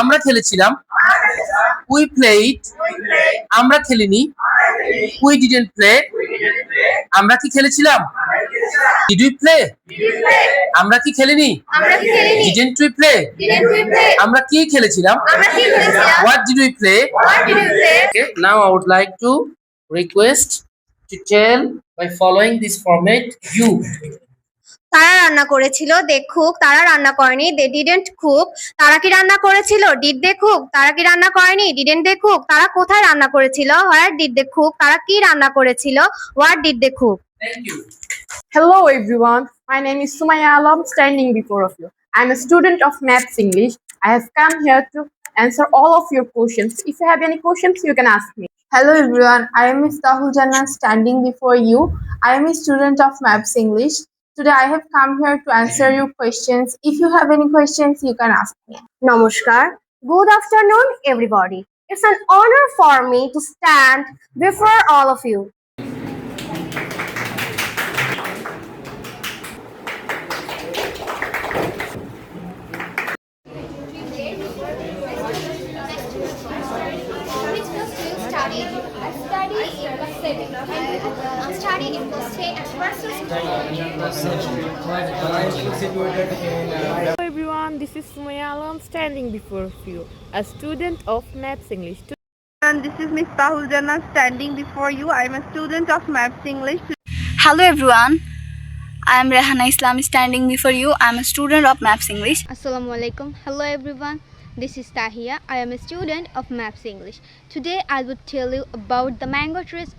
আমরা খেলেছিলাম। We played আমরা খেলিনি। উই ডিডেন্ট প্লে আমরা কি খেলেছিলাম? ডিড উই প্লে আমরা কি খেলিনি? Didn't we play? আমরা কি খেলেছিলাম? What did we play now did we play? Okay, now I would like to request to tell তারা রান্না করেছিল দেখুক তারা রান্না করেনি দে ডিডেন্ট খুব তারা কি রান্না করেছিল? ডিড দেখুক তারা কি রান্না করেনি? ডিডেন্ট দেখুক তারা কোথায় রান্না করেছিল? হোয়ার ডিড দেখুক তারা কি রান্না করেছিল? হোয়ার ডিড দেখুক hello everyone my name is Sumaiya Alam standing before of you I am a student of maths English I have come here to answer all of your questions if you have any questions you can ask me hello everyone I am ইস তাহুল জানা standing before you I am a student of maths English Today I have come here to answer your questions. If you have any questions, you can ask me. Namaskar. Good afternoon, everybody. It's an honor for me to stand before all of you do? I study in class 7. I study in class 10 and Hello everyone, this is Sumaya Alam standing before you, a student of Maths English. And this is Miss Tahul Jannah standing before you. I am a student of Maths English. Hello everyone. I am Rehana Islam standing before you. I am a student of Maps English. Assalamu alaikum. Hello everyone. This is Tahia. I am a student of Maps English. Today I will tell you about the mango trees